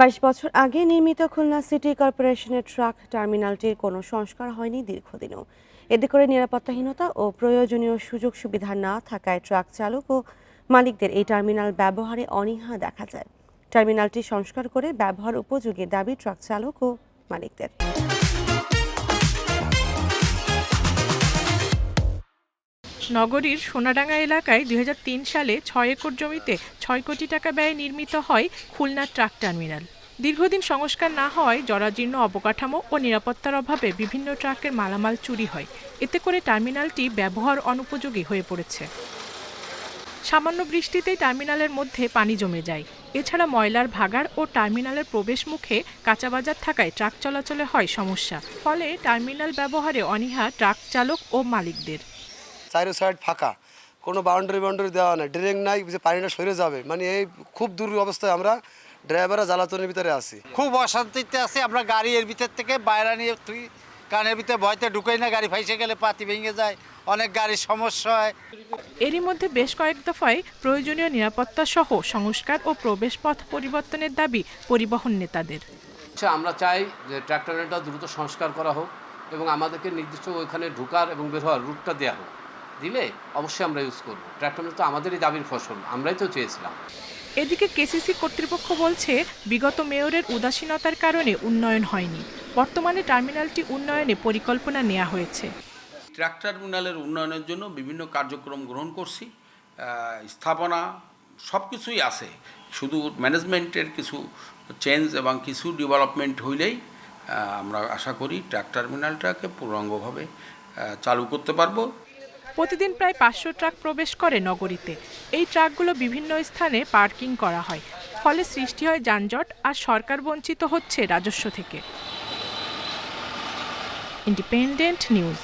বাইশ বছর আগে নির্মিত খুলনা সিটি কর্পোরেশনের ট্রাক টার্মিনালটির কোনো সংস্কার হয়নি দীর্ঘদিনও। এতে করে নিরাপত্তাহীনতা ও প্রয়োজনীয় সুযোগ সুবিধা না থাকায় ট্রাক চালক ও মালিকদের এই টার্মিনাল ব্যবহারে অনীহা দেখা যায়। টার্মিনালটি সংস্কার করে ব্যবহার উপযোগী দাবি ট্রাক চালক ও মালিকদের। নগরীর সোনাডাঙ্গা এলাকায় দুই হাজার তিন সালে ছয় একর জমিতে ছয় কোটি টাকা ব্যয়ে নির্মিত হয় খুলনা ট্রাক টার্মিনাল। দীর্ঘদিন সংস্কার না হওয়ায় জরাজীর্ণ অবকাঠামো ও নিরাপত্তার অভাবে বিভিন্ন ট্রাকের মালামাল চুরি হয়। এতে করে টার্মিনালটি ব্যবহার অনুপযোগী হয়ে পড়েছে। সামান্য বৃষ্টিতেই টার্মিনালের মধ্যে পানি জমে যায়। এছাড়া ময়লার ভাগাড় ও টার্মিনালের প্রবেশ মুখে কাঁচা বাজার থাকায় ট্রাক চলাচলে হয় সমস্যা। ফলে টার্মিনাল ব্যবহারে অনীহা ট্রাক চালক ও মালিকদের। চারো সাইড ফাঁকা। কোনো বাউন্ডারি বাউন্ডারি দেওয়া নাই। ড্রেন নাই যে পানিটা সরে যাবে। মানে এই খুব দূর অবস্থায় আমরা ড্রাইভাররা জ্বালাতনের ভিতরে আছি। খুব অশান্তিতে আছে। আমরা গাড়ি এর ভিতর থেকে বাইরে নিয়ে তুই কানের ভিতরে ভয়তে ঢুকাই না। গাড়ি ফাইসে গেলে পাতি ভেঙে যায়। অনেক গাড়ির সমস্যা হয়। এরই মধ্যে বেশ কয়েক দফায় প্রয়োজনীয় নিরাপত্তা সহ সংস্কার ও প্রবেশপথ পরিবর্তনের দাবি পরিবহন নেতাদের। আচ্ছা আমরা চাই যে ট্র্যাক্টরটা দ্রুত সংস্কার করা হোক এবং আমাদেরকে নির্দিষ্ট ওইখানে ঢুকার এবং বের হওয়ার রুটটা দেওয়া হোক। দিলে অবশ্যই আমরা ইউজ করব। ট্র্যাক্টর তো আমাদেরই দাবির ফসল আমরাই তো চেয়েছিলাম। এদিকে কেসিসি কর্তৃপক্ষ বলছে বিগত মেয়রের উদাসীনতার কারণে উন্নয়ন হয়নি। বর্তমানে টার্মিনালটি উন্নয়নে পরিকল্পনা নেওয়া হয়েছে। ট্রাক টার্মিনালের উন্নয়নের জন্য বিভিন্ন কার্যক্রম গ্রহণ করছি। স্থাপনা সব কিছুই আছে। শুধু ম্যানেজমেন্টের কিছু চেঞ্জ এবং কিছু ডেভেলপমেন্ট হইলেই আমরা আশা করি ট্রাক টার্মিনালটাকে পূর্ণাঙ্গভাবে চালু করতে পারব। প্রতিদিন প্রায় পাঁচশো ট্রাক প্রবেশ করে নগরীতে। এই ট্রাকগুলো বিভিন্ন স্থানে পার্কিং করা হয়। ফলে সৃষ্টি হয় যানজট আর সরকার বঞ্চিত হচ্ছে রাজস্ব থেকে। Independent news.